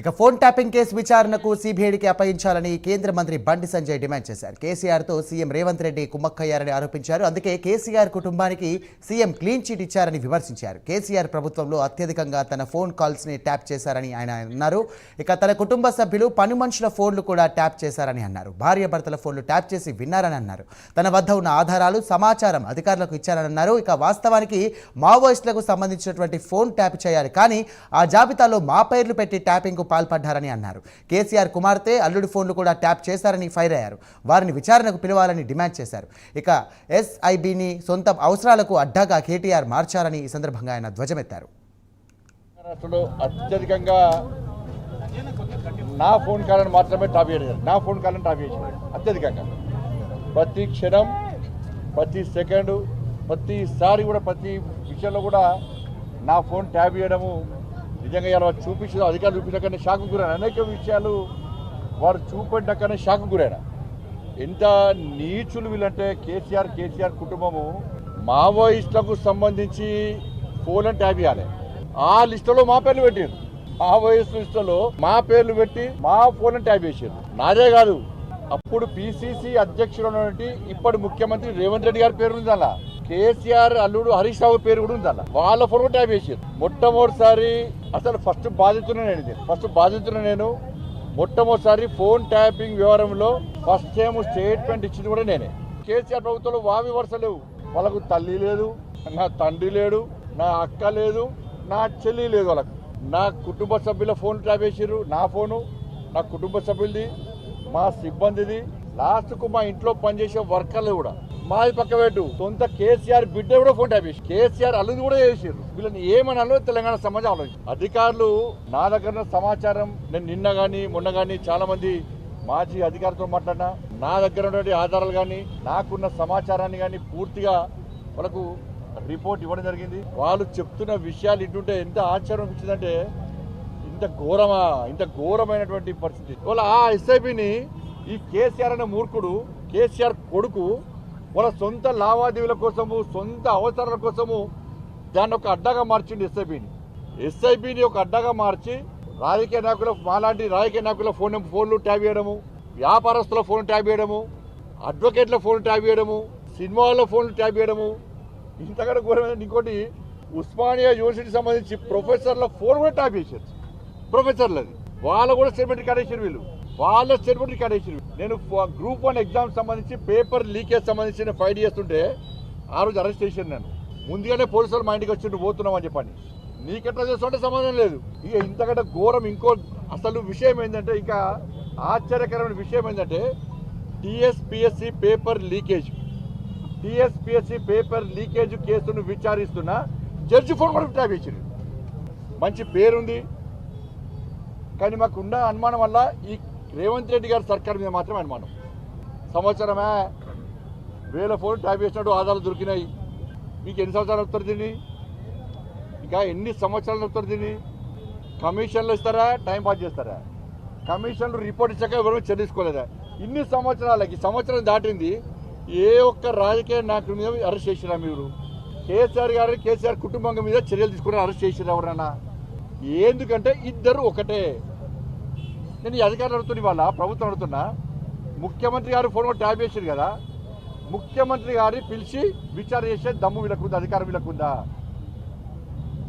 ఇక phone tapping case విచారణకు సిబిఐడికి అప్పగించాలని కేంద్ర మంత్రి బండి సంజయ్ డిమాండ్ చేశారు. కేసీఆర్తో సీఎం రేవంత్ రెడ్డి కుమ్మక్కయ్యారని ఆరోపించారు. అందుకే కేసీఆర్ కుటుంబానికి సీఎం క్లీన్ చిట్ ఇచ్చారని విమర్శించారు. కేసీఆర్ ప్రభుత్వంలో అత్యధికంగా తన ఫోన్ కాల్స్ని ట్యాప్ చేశారని ఆయన అన్నారు. ఇక తన కుటుంబ సభ్యులు పని మనుషుల ఫోన్లు కూడా ట్యాప్ చేశారని అన్నారు. భార్య భర్తల ఫోన్లు ట్యాప్ చేసి విన్నారని అన్నారు. తన వద్ద ఉన్న ఆధారాలు సమాచారం అధికారులకు ఇచ్చారని అన్నారు. ఇక వాస్తవానికి మావోయిస్టులకు సంబంధించినటువంటి ఫోన్ ట్యాప్ చేయాలి. కానీ ఆ జాబితాలో మా పేర్లు పెట్టి ట్యాపింగ్ పాల్పడ్డారని అన్నారు. కేసీఆర్ కుమార్తె అల్లుడి ఫోన్లు కూడా ట్యాప్ చేశారని ఫైర్ అయ్యారు. వారిని విచారణకు పిలవాలని డిమాండ్ చేశారు. ఇక ఎస్ఐబిని సొంత అవసరాలకు అడ్డాగా కేటీఆర్ మార్చారని ఈ సందర్భంగా ఆయన ధ్వజమెత్తారు. రాష్ట్రంలో అత్యధికంగా నా ఫోన్ కాలను మాత్రమే టాప్ చేయలేదు. నా ఫోన్ కాలను టాప్ చేశారు. అత్యధికంగా. ప్రతి క్షణం ప్రతి సెకండు ప్రతిసారి కూడా ప్రతి విషయంలో కూడా నా ఫోన్ ట్యాప్ చేయడము నిజంగా ఇలా చూపించిన అధికారులు చూపించకనే షాక్ గురైన అనేక విషయాలు వారు చూపెట్టకనే షాక్ గురైన. ఎంత నీచులు వీళ్ళంటే కేసీఆర్ కేసీఆర్ కుటుంబము మావోయిస్టులకు సంబంధించి ఫోన్ ట్యాప్ చేయాలి. ఆ లిస్టులో మా పేర్లు పెట్టారు. మావోయిస్ట్ లిస్టులో మా పేర్లు పెట్టి మా ఫోన్ ట్యాప్ చేశారు నాదే కాదు అప్పుడు పిసిసి అధ్యక్షుడు ఇప్పటి ముఖ్యమంత్రి రేవంత్ రెడ్డి గారి పేరు ఉంది అలా కేసీఆర్ అల్లుడు హరీష్ రావు పేరు కూడా ఉంది అలా వాళ్ళ ఫోన్ ట్యాప్ చేసారు మొట్టమొదటిసారి అసలు ఫస్ట్ బాధితున్న నేను ఇది. ఫస్ట్ బాధితున్న నేను. మొట్టమొదటిసారి ఫోన్ ట్యాపింగ్ వివరంలో ఫస్ట్ టైం స్టేట్మెంట్ ఇచ్చింది కూడా నేనే. కేసీఆర్ ప్రభుత్వంలో వావి వరుస లేవు. వాళ్ళకు తల్లి లేదు నా తండ్రి లేడు నా అక్క లేదు నా చెల్లి లేదు వాళ్ళకు. నా కుటుంబ సభ్యుల ఫోన్ ట్యాప్ చేసిర్రు నా ఫోను నా కుటుంబ సభ్యులది మా సిబ్బందిది. లాస్ట్కు మా ఇంట్లో పనిచేసే వర్కర్లు కూడా. మాది పక్క పెట్టు. సొంత కేసీఆర్ బిడ్డ కూడా ఫోన్ ట్యాప్ చేసి కేసీఆర్ అల్లుది కూడా చేసారు వీళ్ళని ఏమనాలో తెలంగాణ సమాజం ఆలోచించి అధికారులు నా దగ్గర ఉన్న సమాచారం నేను నిన్న గాని మొన్న గాని చాలా మంది మాజీ అధికారులతో మాట్లాడినా నా దగ్గర ఉన్నటువంటి ఆధారాలు కానీ నాకున్న సమాచారాన్ని కానీ పూర్తిగా వాళ్ళకు రిపోర్ట్ ఇవ్వడం జరిగింది. వాళ్ళు చెప్తున్న విషయాలు ఇంటుంటే ఎంత ఆశ్చర్యం అనిపించిందంటే ఇంత ఘోరమా ఇంత ఘోరమైనటువంటి పరిస్థితి. వాళ్ళ ఆ ఎస్ఐపిని ఈ కేసీఆర్ అనే మూర్ఖుడు కేసీఆర్ కొడుకు వాళ్ళ సొంత లావాదేవీల కోసము సొంత అవసరాల కోసము దాన్ని ఒక అడ్డగా మార్చిండు ఎస్ఐబిని ఎస్ఐబిని ఒక అడ్డగా మార్చి రాజకీయ నాయకుల మాలాంటి రాజకీయ నాయకుల ఫోన్ ఫోన్లు ట్యాబ్ చేయడము వ్యాపారస్తుల ఫోన్ ట్యాబ్ చేయడము అడ్వకేట్ల ఫోన్ ట్యాబ్ చేయడము సినిమాల్లో ఫోన్లు ట్యాబ్ చేయడము. ఇంతకంటే ఘోరమైన ఇంకోటి ఉస్మానియా యూనివర్సిటీ సంబంధించి ప్రొఫెసర్ల ఫోన్ కూడా ట్యాబ్ చేశారు. ప్రొఫెసర్లది. వాళ్ళు కూడా స్టేట్మెంట్ రికార్డ్ వీళ్ళు. వాళ్ళ స్టేట్మెంట్ రికార్డ్ నేను గ్రూప్ వన్ ఎగ్జామ్ సంబంధించి పేపర్ లీకేజ్ సంబంధించి నేను ఫైట్ చేస్తుంటే ఆ రోజు అరెస్ట్ చేశాను నేను ముందుగానే పోలీసులు మా ఇంటికి వచ్చి నువ్వు అని చెప్పని నీకెట్లా చేస్తుంటే సంబంధం లేదు. ఇక ఇంతకంటే ఘోరం ఇంకో అసలు విషయం ఏంటంటే ఇంకా ఆశ్చర్యకరమైన విషయం ఏంటంటే TSPSC paper leakage TSPSC paper leakage కేసును విచారిస్తున్న జడ్జి ఫోన్ కూడా ట్యాప్ ఇచ్చింది మంచి పేరుంది. కానీ మాకున్న అనుమానం వల్ల ఈ రేవంత్ రెడ్డి గారి సర్కార్ మీద మాత్రమే అనుమానం. సంవత్సరమే వేల ఫోన్ ట్యాప్ చేసినట్టు ఆధారాలు దొరికినాయి. మీకు ఎన్ని సంవత్సరాలు వస్తారు దీన్ని? ఇంకా ఎన్ని సంవత్సరాలు వస్తారు దీన్ని? కమిషన్లు ఇస్తారా? టైం పాస్ చేస్తారా? కమిషన్లు రిపోర్ట్ ఇచ్చాక ఎవరు చెల్లించుకోలేదా? ఇన్ని సంవత్సరాలకి సంవత్సరం దాటింది ఏ ఒక్క రాజకీయ నాయకుడి మీద అరెస్ట్ చేసినా మీరు? కేసీఆర్ గారు కేసీఆర్ కుటుంబం మీద చర్యలు తీసుకుని అరెస్ట్ చేసినా ఎవరన్నా? ఎందుకంటే ఇద్దరు ఒకటే. నేను ఈ అధికారులు అడుగుతున్న వాళ్ళ ప్రభుత్వం అడుగుతున్నా ముఖ్యమంత్రి గారు ఫోన్ కూడా ట్యాప్ చేశారు కదా ముఖ్యమంత్రి గారిని పిలిచి విచారణ చేసే దమ్ము వీళ్ళకుందా అధికారం వీళ్ళకుందా?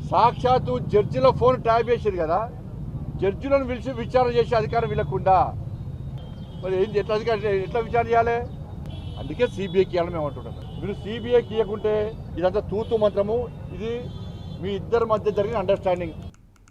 సాక్షాత్తు జడ్జిల ఫోన్ ట్యాప్ చేశారు కదా జడ్జిలను పిలిచి విచారణ చేసే అధికారం వీళ్ళకుందా? మరి ఏంటి ఎట్లా అధికారం ఎట్లా విచారణ చేయాలి? అందుకే సిబిఐకి ఇవ్వాలని మేము అంటున్నాం. మీరు సిబిఐకి ఇవ్వకుంటే ఇదంతా తూతు మంత్రము. ఇది మీ ఇద్దరి మధ్య జరిగిన అండర్స్టాండింగ్